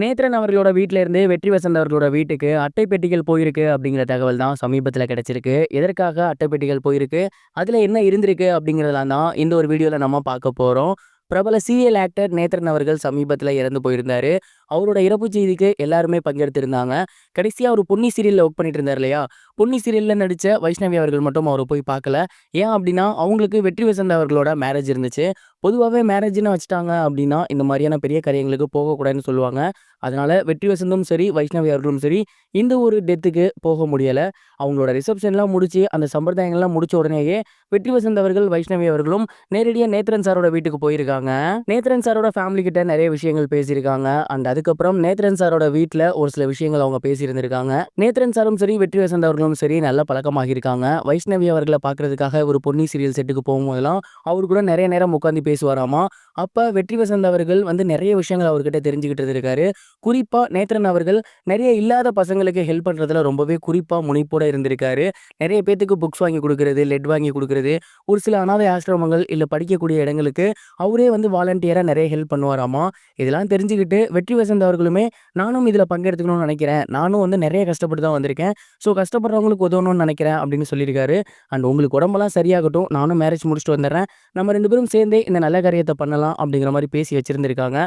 நேத்ரன் அவர்களோட வீட்ல இருந்து வெற்றி வசந்த் அவர்களோட வீட்டுக்கு அட்டை பெட்டிகள் போயிருக்கு அப்படிங்கிற தகவல் தான் சமீபத்தில் கிடைச்சிருக்கு. எதற்காக அட்டை பெட்டிகள் போயிருக்கு? அதில் என்ன இருந்திருக்கு அப்படிங்கிறதெல்லாம் தான் இந்த ஒரு வீடியோவில் நம்ம பார்க்க போகிறோம் பிரபல சீரியல் ஆக்டர் நேத்ரன் அவர்கள் சமீபத்தில் இறந்து போயிருந்தாரு. அவரோட இறப்பு செய்திக்கு எல்லாருமே பங்கெடுத்திருந்தாங்க. கடைசியாக அவர் பொன்னி சீரியலில் ஒர்க் பண்ணிட்டு இருந்தார் இல்லையா? பொன்னி சீரியலில் நடித்த வைஷ்ணவி அவர்கள் மட்டும் அவரை போய் பார்க்கல. ஏன் அப்படின்னா அவங்களுக்கு வெற்றி வசந்த் அவர்களோட மேரேஜ் இருந்துச்சு. பொதுவாகவே மேரேஜ்னு வச்சுட்டாங்க அப்படின்னா இந்த மாதிரியான பெரிய காரியங்களுக்கு போகக்கூடாதுன்னு சொல்லுவாங்க. அதனால் வெற்றி வசந்தும் சரி வைஷ்ணவி அவர்களும் சரி இந்த ஒரு டெத்துக்கு போக முடியலை. அவங்களோட ரிசப்ஷன்லாம் முடிச்சு அந்த சம்பிரதாயங்கள்லாம் முடிச்ச உடனேயே வெற்றி வசந்த் அவர்கள் வைஷ்ணவி அவர்களும் நேரடியாக நேத்ரன் சாரோட வீட்டுக்கு போயிருக்காங்க. நேத்ரன் சாரோட ஃபேமிலி கிட்ட நிறைய விஷயங்கள் பேசியிருக்காங்க. அண்ட் அதுக்கப்புறம் நேத்ரன் சாரோட வீட்டில் ஒரு சில விஷயங்கள் அவங்க பேசியிருந்திருக்காங்க. நேத்ரன் சாரும் சரி வெற்றி வசந்த் அவர்களும் சரி நல்ல பழக்கமாக இருக்காங்க வைஷ்ணவி அவர்களை பார்க்கறதுக்காக ஒரு பொன்னி சீரியல் செட்டுக்கு போகும்போதெல்லாம் அவர் கூட நிறைய நேரம் உட்காந்து பேசுவாராமா? அப்போ வெற்றி வசந்த் அவர்கள் வந்து நிறைய விஷயங்கள் அவர்கிட்ட தெரிஞ்சுக்கிட்டு இருக்காரு குறிப்பாக நேத்ரன் அவர்கள் நிறைய இல்லாத பசங்களுக்கு ஹெல்ப் பண்ணுறதுல ரொம்பவே குறிப்பாக முனைப்போட இருந்திருக்காரு. நிறைய பேத்துக்கு புக்ஸ் வாங்கி கொடுக்கறது லெட் வாங்கி கொடுக்கறது ஒரு சில அனாதை ஆசிரமங்கள் இல்லை படிக்கக்கூடிய இடங்களுக்கு அவரே வந்து வாலண்டியராக நிறைய ஹெல்ப் பண்ணுவாராமா? இதெல்லாம் தெரிஞ்சுக்கிட்டு வெற்றி வசந்த் அவர்களுமே நானும் இதில் பங்கெடுத்துக்கணும்னு நினைக்கிறேன். நானும் வந்து நிறைய கஷ்டப்பட்டு தான் வந்திருக்கேன். ஸோ கஷ்டப்படுறவங்களுக்கு உதவணும்னு நினைக்கிறேன் அப்படின்னு சொல்லியிருக்காரு. அண்ட் உங்களுக்கு உடம்பெல்லாம் சரியாகட்டும். நானும் மேரேஜ் முடிச்சுட்டு வந்துடுறேன். நம்ம ரெண்டு பேரும் சேர்ந்தே இந்த நல்ல காரியத்தை பண்ணலாம் அப்படிங்கிற மாதிரி பேசி வச்சுருந்துருக்காங்க.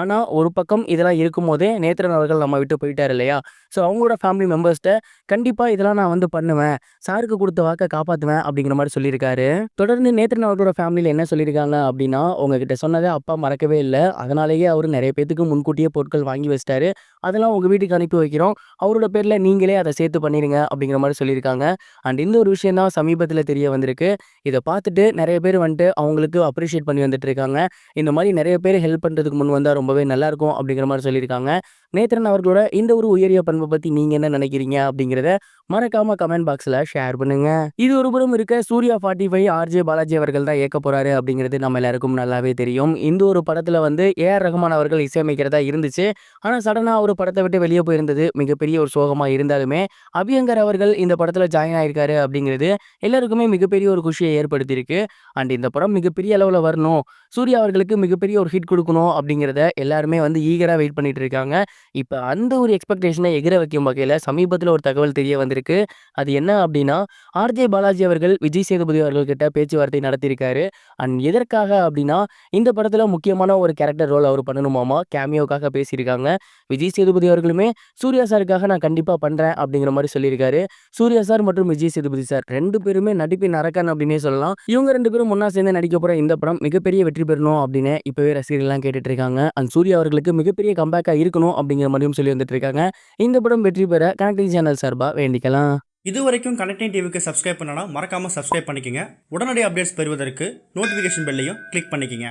ஆனால் ஒரு பக்கம் இதெல்லாம் இருக்கும்போதே நேத்திரன் அவர்கள் நம்ம விட்டு போயிட்டார் இல்லையா? ஸோ அவங்களோட ஃபேமிலி மெம்பர்ஸ்கிட்ட கண்டிப்பாக இதெல்லாம் நான் வந்து பண்ணுவேன். சாருக்கு கொடுத்த வாக்கை காப்பாற்றுவேன் அப்படிங்கிற மாதிரி சொல்லியிருக்காரு. தொடர்ந்து நேத்திரன் அவர்களோட ஃபேமிலியில் என்ன சொல்லியிருக்காங்க அப்படின்னா உங்ககிட்ட சொன்னதை அப்பா மறக்கவே இல்லை. அதனாலேயே அவர் நிறைய பேத்துக்கு முன்கூட்டியே பொருட்கள் வாங்கி வச்சிட்டாரு. அதெல்லாம் உங்கள் வீட்டுக்கு அனுப்பி வைக்கிறோம். அவரோட பேரில் நீங்களே அதை சேர்த்து பண்ணிடுங்க அப்படிங்கிற மாதிரி சொல்லியிருக்காங்க. அண்ட் இந்த ஒரு விஷயம் தான் சமீபத்தில் தெரிய வந்திருக்கு. இதை பார்த்துட்டு நிறைய பேர் வந்துட்டு அவங்களுக்கு அப்ரிஷியேட் பண்ணி வந்துட்டு இருக்காங்க. இந்த மாதிரி நிறைய பேர் ஹெல்ப் பண்ணுறதுக்கு முன் வந்தால் ரொம்பவே நல்லாயிருக்கும் அப்படிங்கிற மாதிரி சொல்லியிருக்காங்க. நேத்ரன் அவர்களோட இந்த ஒரு உயரிய பண்பை பற்றி நீங்கள் என்ன நினைக்கிறீங்க அப்படிங்கிறத மறக்காம கமெண்ட் பாக்ஸில் ஷேர் பண்ணுங்க. இது ஒரு புறம் இருக்க Suriya forty five RJ Balaji அவர்கள் தான் இயக்க போறாரு அப்படிங்கிறது நம்ம எல்லாருக்கும் நல்லாவே தெரியும். இந்த ஒரு படத்தில் வந்து ஏஆர் ரஹ்மான் அவர்கள் இசையமைக்கிறதா இருந்துச்சு. ஆனால் சடனாக ஒரு படத்தை விட்டு வெளியே போயிருந்தது. மிகப்பெரிய ஒரு சோகமாக இருந்தாலுமே அபியங்கர் அவர்கள் இந்த படத்தில் ஜாயின் ஆயிருக்காரு அப்படிங்கிறது எல்லாருக்குமே மிகப்பெரிய ஒரு குஷியை ஏற்படுத்தியிருக்கு. அண்ட் இந்த படம் மிகப்பெரிய அளவில் வரணும். சூர்யா அவர்களுக்கு மிகப்பெரிய ஒரு ஹிட் கொடுக்கணும் அப்படிங்கிறத எல்லாருமே வந்து ஈகராக வெயிட் பண்ணிட்டு இருக்காங்க. இப்போ அந்த ஒரு எக்ஸ்பெக்டேஷனை எகிர வைக்கும் வகையில் சமீபத்தில் ஒரு தகவல் தெரிய வந்திருக்கு. அது என்ன அப்படின்னா ஆர்ஜே பாலாஜி அவர்கள் விஜய் சேதுபதி அவர்கள்கிட்ட பேச்சுவார்த்தை நடத்தியிருக்காரு. அண்ட் எதற்காக அப்படின்னா இந்த படத்தில் முக்கியமான ஒரு கேரக்டர் ரோல் அவர் பண்ணணுமாமா? கேமியோக்காக பேசியிருக்காங்க. விஜய் சேதுபதி அவர்களுமே சூர்யா சாருக்காக நான் கண்டிப்பாக பண்ணுறேன் அப்படிங்கிற மாதிரி சொல்லியிருக்காரு. சூர்யா சார் மற்றும் விஜய் சேதுபதி சார் ரெண்டு பேருமே நடிப்பின் அரக்கன் அப்படின்னே சொல்லலாம். இவங்க ரெண்டு பேரும் ஒன்றா சேர்ந்து நடிக்க போகிற இந்த படம் மிகப்பெரிய வெற்றி பெறணும் அப்படின்னு இப்போவே ரசிகர்கள்லாம் கேட்டுட்டு இருக்காங்க. அண்ட் சூர்யா அவர்களுக்கு மிகப்பெரிய கம்பேக்காக இருக்கணும் அப்படிங்கிற மாதிரியும் சொல்லி வந்துட்டு இருக்காங்க இந்த படம் வெற்றி பெற கனெக்டிங் சேனல் சார்பாக வேண்டிக்கலாம். இது வரைக்கும் கனெக்டிங் டிவிக்கு சப்ஸ்கிரைப் பண்ணனா மறக்காமல் சப்ஸ்கிரைப் பண்ணிக்கங்க. உடனடி அப்டேட்ஸ் பெறுவதற்கு நோட்டிஃபிகேஷன் பெல்லையும் கிளிக் பண்ணிக்கங்க.